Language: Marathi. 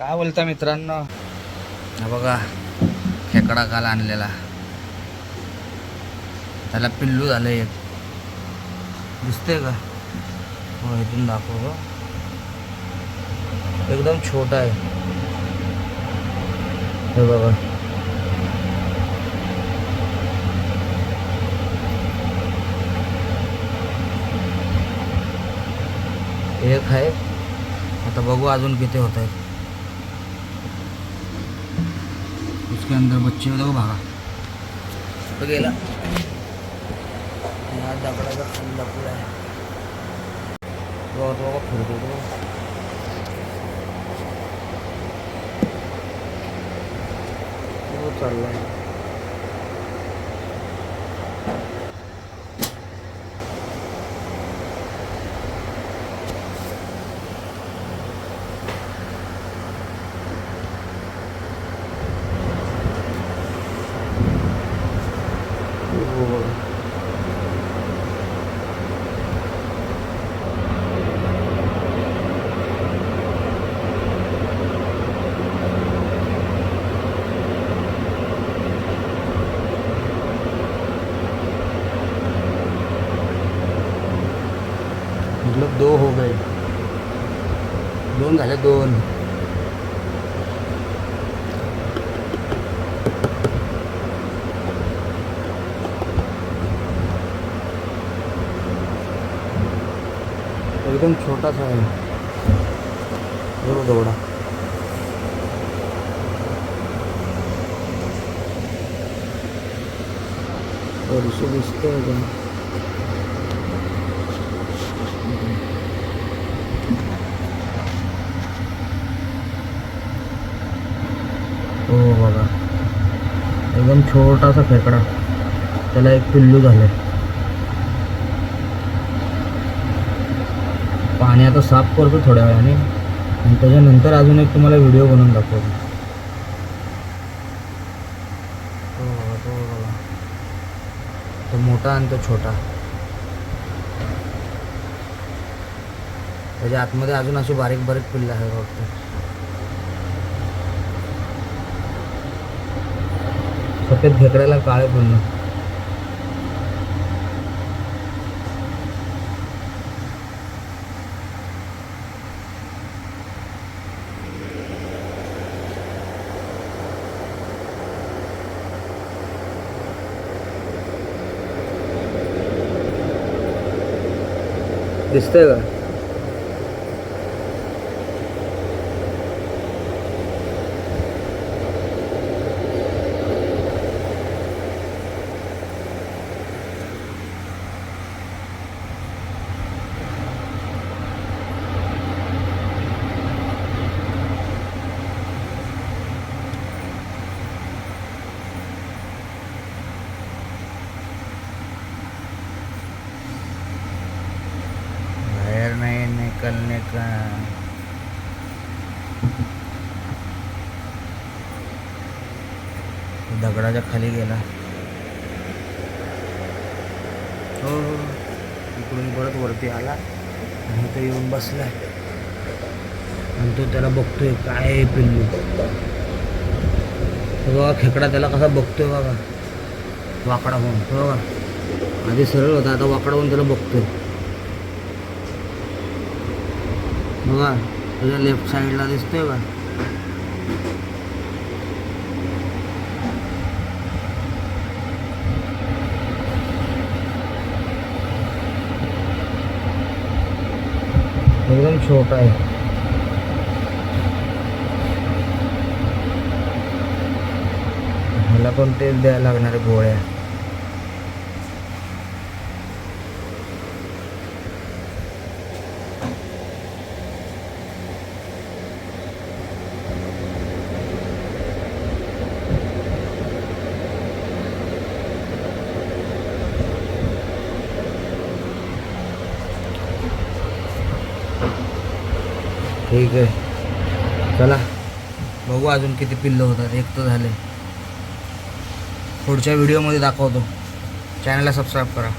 काय बोलता मित्रांनो? हा बघा खेकडा काल आणलेला. त्याला पिल्लू झालं एक. दिसतंय का? हो इथून दाखव एकदम छोटा आहे. हे बघा. एक आहे. आता बघू अजून किती होत आहेत. उसके अंदर बच्चे होते वो भागा। तो गेला यहाँ दगडाचा खाली लपला आहे बघा तो बघा फिरतो दो। चल रहा है। दो हो गए दोन झाले दोन एकदम छोटासा आहे बरोबर एवढा वर्ष दिसतंय एकदम हो बघा. एकदम छोटासा खेकडा. त्याला एक पिल्लू झालंय. पाणी आता साफ करतो थोड्या वेळाने. आणि त्याच्यानंतर अजून एक तुम्हाला व्हिडिओ बनवून दाखवतो. हो तो तो मोठा आणि तो छोटा. त्याच्या आतमध्ये अजून अशी बारीक बारीक पिल्लं आहे फक्त सफेद खेकड्याला काळे पिल्लं दिसतंय का? करने का दगडाच्या खाली गेला. हो हो. इकडून परत वरती आला आणि तो येऊन बसला. आणि तो त्याला बघतोय काय पिल्लू? बघा खेकडा त्याला कसा बघतोय बघा. वाकडा होऊन हो बघा. आधी सरळ होता आता वाकडा होऊन त्याला बघतोय. बघा, तुझ्या लेफ़्ट साईडला दिसतोय का एकदम छोटा आहे. मला पण तेच द्यायला लागणार गोळ्या. ठीक आहे. चला. बघू अजून किती पिल्लं होतात. एक तर झाले. पुढच्या व्हिडिओमध्ये दाखवतो. चॅनलला सबस्क्राईब करा.